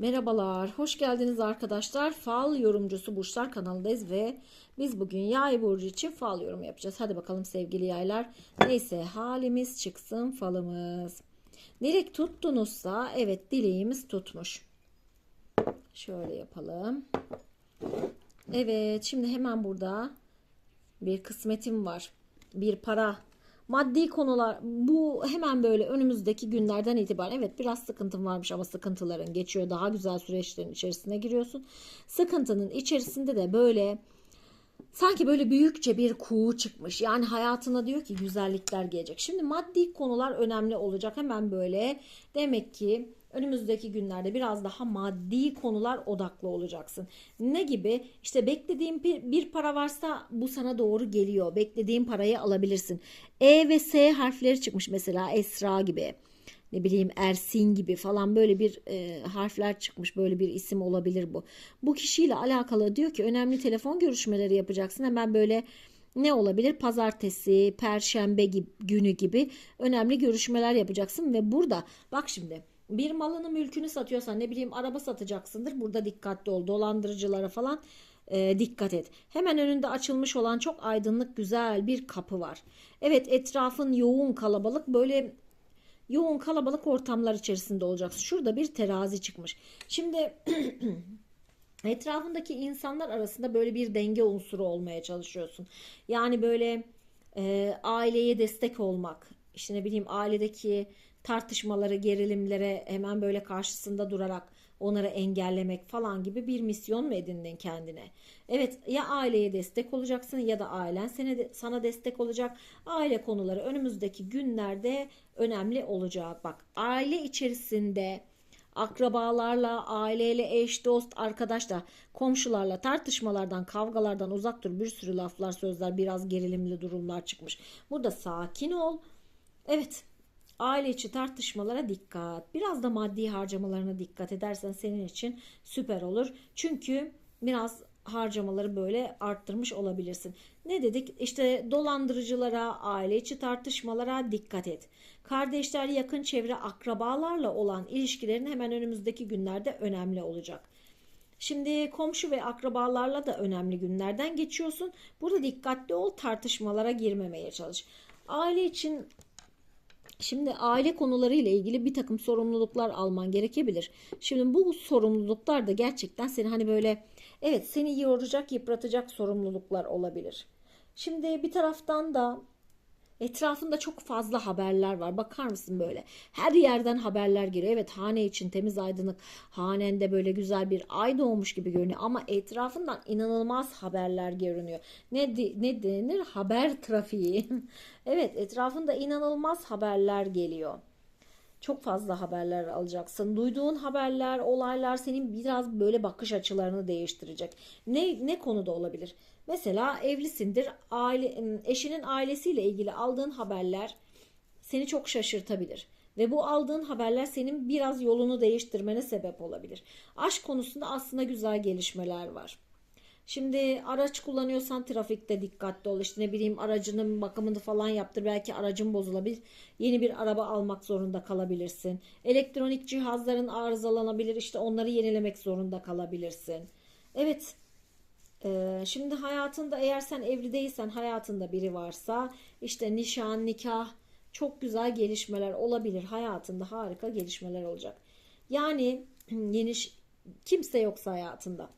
Merhabalar, hoş geldiniz arkadaşlar. Fal yorumcusu Burçlar kanalındayız ve biz bugün yay burcu için fal yorumu yapacağız. Hadi bakalım sevgili yaylar. Neyse halimiz çıksın falımız. Dilek tuttunuzsa evet dileğimiz tutmuş. Şöyle yapalım. Evet şimdi hemen burada bir kısmetim var. Bir para maddi konular bu hemen böyle önümüzdeki günlerden itibaren evet biraz sıkıntım varmış ama sıkıntıların geçiyor. Daha güzel süreçlerin içerisine giriyorsun. Sıkıntının içerisinde de böyle sanki böyle büyükçe bir kuğu çıkmış yani hayatına diyor ki güzellikler gelecek şimdi maddi konular önemli olacak hemen böyle demek ki önümüzdeki günlerde biraz daha maddi konular odaklı olacaksın. Ne gibi? İşte beklediğin bir, para varsa bu sana doğru geliyor. Beklediğin parayı alabilirsin. E ve S harfleri çıkmış mesela Esra gibi. Ne bileyim Ersin gibi falan böyle bir e, harfler çıkmış. Böyle bir isim olabilir bu. Bu kişiyle alakalı diyor ki önemli telefon görüşmeleri yapacaksın. Hemen böyle ne olabilir? Pazartesi, perşembe gibi, günü gibi önemli görüşmeler yapacaksın ve burada bak şimdi bir malını mülkünü satıyorsan ne bileyim araba satacaksındır. Burada dikkatli ol. Dolandırıcılara falan e, dikkat et. Hemen önünde açılmış olan çok aydınlık güzel bir kapı var. Evet etrafın yoğun kalabalık böyle yoğun kalabalık ortamlar içerisinde olacaksın. Şurada bir terazi çıkmış. Şimdi etrafındaki insanlar arasında böyle bir denge unsuru olmaya çalışıyorsun. Yani böyle e, aileye destek olmak, işte ne bileyim ailedeki tartışmaları, gerilimlere hemen böyle karşısında durarak onları engellemek falan gibi bir misyon mu edindin kendine? Evet ya aileye destek olacaksın ya da ailen de, sana destek olacak. Aile konuları önümüzdeki günlerde önemli olacak. Bak aile içerisinde akrabalarla, aileyle, eş, dost, arkadaşla, komşularla tartışmalardan, kavgalardan uzak dur. Bir sürü laflar, sözler, biraz gerilimli durumlar çıkmış. Burada sakin ol. Evet, aile içi tartışmalara dikkat. Biraz da maddi harcamalarına dikkat edersen senin için süper olur. Çünkü biraz harcamaları böyle arttırmış olabilirsin. Ne dedik? İşte dolandırıcılara, aile içi tartışmalara dikkat et. Kardeşler, yakın çevre, akrabalarla olan ilişkilerin hemen önümüzdeki günlerde önemli olacak. Şimdi komşu ve akrabalarla da önemli günlerden geçiyorsun. Burada dikkatli ol, tartışmalara girmemeye çalış. Aile için Şimdi aile konuları ile ilgili bir takım sorumluluklar alman gerekebilir. Şimdi bu sorumluluklar da gerçekten seni hani böyle evet seni yoracak, yıpratacak sorumluluklar olabilir. Şimdi bir taraftan da Etrafında çok fazla haberler var. Bakar mısın böyle? Her yerden haberler geliyor. Evet hane için temiz aydınlık. Hanende böyle güzel bir ay doğmuş gibi görünüyor. Ama etrafından inanılmaz haberler görünüyor. Ne, ne denir? Haber trafiği. evet etrafında inanılmaz haberler geliyor. Çok fazla haberler alacaksın. Duyduğun haberler, olaylar senin biraz böyle bakış açılarını değiştirecek. Ne ne konuda olabilir? Mesela evlisindir, aile, eşinin ailesiyle ilgili aldığın haberler seni çok şaşırtabilir. Ve bu aldığın haberler senin biraz yolunu değiştirmene sebep olabilir. Aşk konusunda aslında güzel gelişmeler var. Şimdi araç kullanıyorsan trafikte dikkatli ol. İşte ne bileyim aracının bakımını falan yaptır. Belki aracın bozulabilir. Yeni bir araba almak zorunda kalabilirsin. Elektronik cihazların arızalanabilir. İşte onları yenilemek zorunda kalabilirsin. Evet. Ee, şimdi hayatında eğer sen evli değilsen hayatında biri varsa işte nişan, nikah çok güzel gelişmeler olabilir. Hayatında harika gelişmeler olacak. Yani yeni kimse yoksa hayatında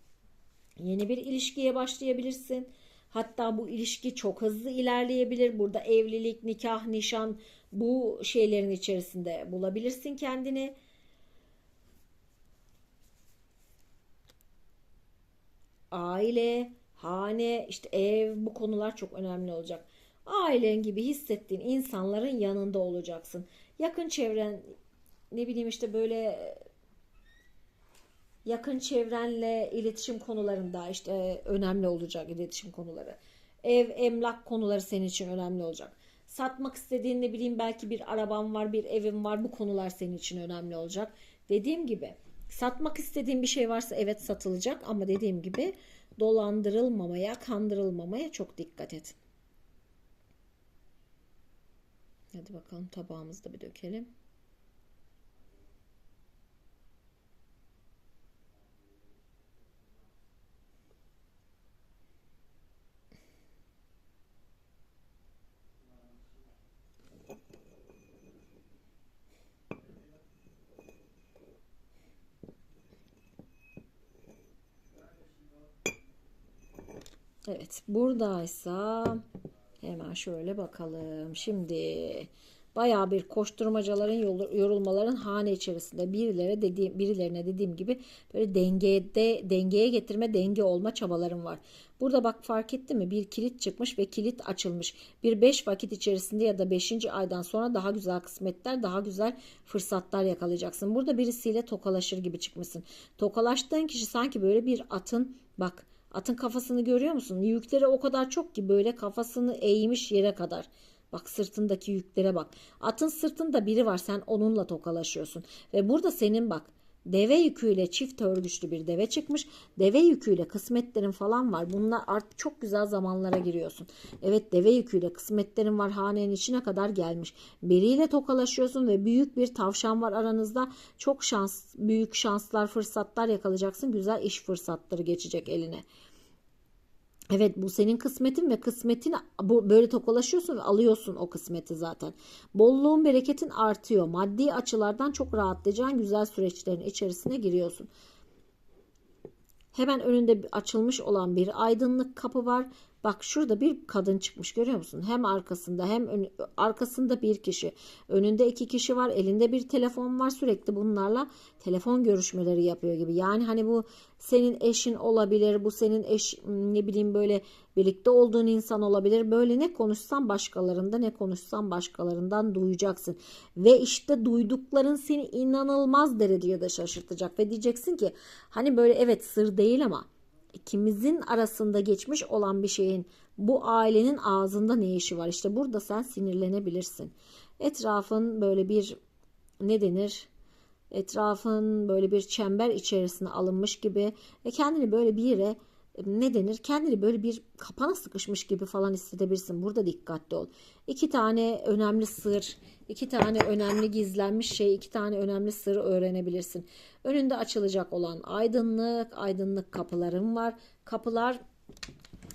Yeni bir ilişkiye başlayabilirsin. Hatta bu ilişki çok hızlı ilerleyebilir. Burada evlilik, nikah, nişan bu şeylerin içerisinde bulabilirsin kendini. Aile, hane, işte ev bu konular çok önemli olacak. Ailen gibi hissettiğin insanların yanında olacaksın. Yakın çevren ne bileyim işte böyle yakın çevrenle iletişim konularında işte önemli olacak iletişim konuları. Ev, emlak konuları senin için önemli olacak. Satmak istediğin ne bileyim belki bir araban var, bir evin var. Bu konular senin için önemli olacak. Dediğim gibi satmak istediğin bir şey varsa evet satılacak ama dediğim gibi dolandırılmamaya, kandırılmamaya çok dikkat et. Hadi bakalım tabağımızda bir dökelim. Evet, buradaysa hemen şöyle bakalım. Şimdi bayağı bir koşturmacaların, yorulmaların hane içerisinde birilerine dediğim birilerine dediğim gibi böyle dengede dengeye getirme, denge olma çabalarım var. Burada bak fark etti mi? Bir kilit çıkmış ve kilit açılmış. Bir beş vakit içerisinde ya da beşinci aydan sonra daha güzel kısmetler, daha güzel fırsatlar yakalayacaksın. Burada birisiyle tokalaşır gibi çıkmışsın. Tokalaştığın kişi sanki böyle bir atın bak Atın kafasını görüyor musun? Yükleri o kadar çok ki böyle kafasını eğmiş yere kadar. Bak sırtındaki yüklere bak. Atın sırtında biri var sen onunla tokalaşıyorsun. Ve burada senin bak deve yüküyle çift örgüçlü bir deve çıkmış. Deve yüküyle kısmetlerin falan var. Bunlar artık çok güzel zamanlara giriyorsun. Evet deve yüküyle kısmetlerin var hanenin içine kadar gelmiş. Biriyle tokalaşıyorsun ve büyük bir tavşan var aranızda. Çok şans, büyük şanslar, fırsatlar yakalayacaksın. Güzel iş fırsatları geçecek eline. Evet bu senin kısmetin ve kısmetin bu böyle tokalaşıyorsun ve alıyorsun o kısmeti zaten. Bolluğun bereketin artıyor. Maddi açılardan çok rahatlayacağın güzel süreçlerin içerisine giriyorsun. Hemen önünde açılmış olan bir aydınlık kapı var. Bak şurada bir kadın çıkmış görüyor musun? Hem arkasında hem ön- arkasında bir kişi. Önünde iki kişi var. Elinde bir telefon var. Sürekli bunlarla telefon görüşmeleri yapıyor gibi. Yani hani bu senin eşin olabilir. Bu senin eş ne bileyim böyle birlikte olduğun insan olabilir. Böyle ne konuşsan başkalarında ne konuşsan başkalarından duyacaksın. Ve işte duydukların seni inanılmaz derecede şaşırtacak. Ve diyeceksin ki hani böyle evet sır değil ama ikimizin arasında geçmiş olan bir şeyin bu ailenin ağzında ne işi var? İşte burada sen sinirlenebilirsin. Etrafın böyle bir ne denir? Etrafın böyle bir çember içerisine alınmış gibi ve kendini böyle bir yere ne denir? Kendini böyle bir kapana sıkışmış gibi falan hissedebilirsin. Burada dikkatli ol. İki tane önemli sır, iki tane önemli gizlenmiş şey, iki tane önemli sır öğrenebilirsin. Önünde açılacak olan aydınlık, aydınlık kapıların var. Kapılar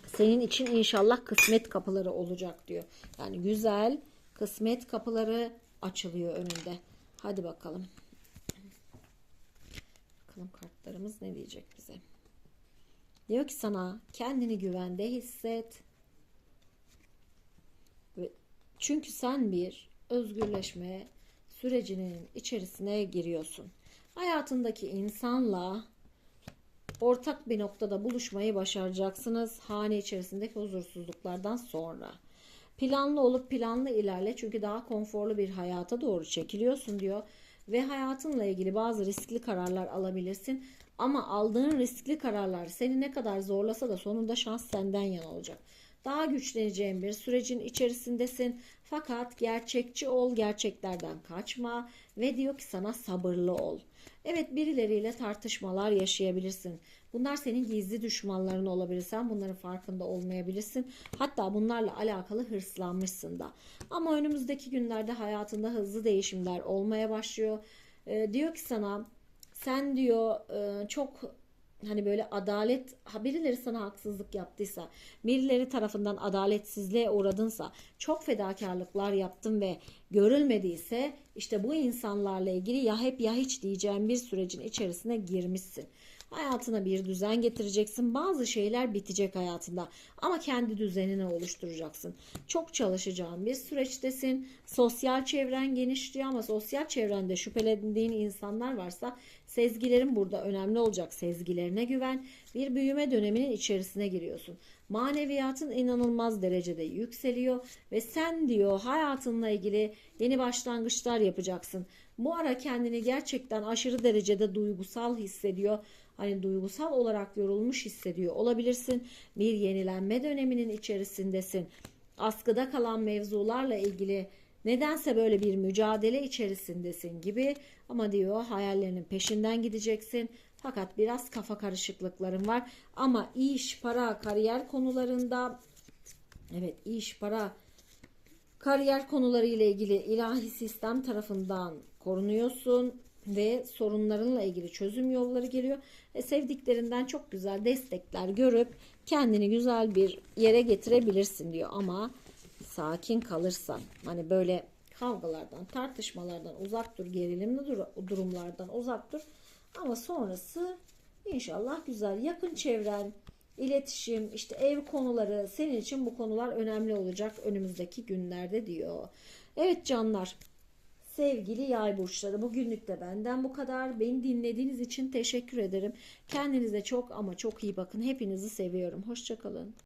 senin için inşallah kısmet kapıları olacak diyor. Yani güzel kısmet kapıları açılıyor önünde. Hadi bakalım. Bakalım kartlarımız ne diyecek bize. Diyor ki sana kendini güvende hisset. Çünkü sen bir özgürleşme sürecinin içerisine giriyorsun. Hayatındaki insanla ortak bir noktada buluşmayı başaracaksınız hane içerisindeki huzursuzluklardan sonra. Planlı olup planlı ilerle çünkü daha konforlu bir hayata doğru çekiliyorsun diyor ve hayatınla ilgili bazı riskli kararlar alabilirsin ama aldığın riskli kararlar seni ne kadar zorlasa da sonunda şans senden yana olacak. Daha güçleneceğin bir sürecin içerisindesin. Fakat gerçekçi ol, gerçeklerden kaçma ve diyor ki sana sabırlı ol. Evet birileriyle tartışmalar yaşayabilirsin. Bunlar senin gizli düşmanların olabilir. Sen bunların farkında olmayabilirsin. Hatta bunlarla alakalı hırslanmışsın da. Ama önümüzdeki günlerde hayatında hızlı değişimler olmaya başlıyor. Ee, diyor ki sana sen diyor e, çok hani böyle adalet birileri sana haksızlık yaptıysa birileri tarafından adaletsizliğe uğradınsa çok fedakarlıklar yaptın ve görülmediyse işte bu insanlarla ilgili ya hep ya hiç diyeceğim bir sürecin içerisine girmişsin. Hayatına bir düzen getireceksin. Bazı şeyler bitecek hayatında ama kendi düzenini oluşturacaksın. Çok çalışacağın bir süreçtesin. Sosyal çevren genişliyor ama sosyal çevrende şüphelendiğin insanlar varsa sezgilerin burada önemli olacak. Sezgilerine güven. Bir büyüme döneminin içerisine giriyorsun. Maneviyatın inanılmaz derecede yükseliyor ve sen diyor hayatınla ilgili yeni başlangıçlar yapacaksın. Bu ara kendini gerçekten aşırı derecede duygusal hissediyor hani duygusal olarak yorulmuş hissediyor olabilirsin. Bir yenilenme döneminin içerisindesin. Askıda kalan mevzularla ilgili nedense böyle bir mücadele içerisindesin gibi ama diyor hayallerinin peşinden gideceksin. Fakat biraz kafa karışıklıkların var ama iş, para, kariyer konularında evet iş, para, kariyer konuları ile ilgili ilahi sistem tarafından korunuyorsun ve sorunlarınla ilgili çözüm yolları geliyor. E, sevdiklerinden çok güzel destekler görüp kendini güzel bir yere getirebilirsin diyor ama sakin kalırsan hani böyle kavgalardan, tartışmalardan uzak dur, gerilimli dur- durumlardan uzak dur. Ama sonrası inşallah güzel. Yakın çevren, iletişim, işte ev konuları senin için bu konular önemli olacak önümüzdeki günlerde diyor. Evet canlar. Sevgili yay burçları bugünlük de benden bu kadar. Beni dinlediğiniz için teşekkür ederim. Kendinize çok ama çok iyi bakın. Hepinizi seviyorum. Hoşçakalın.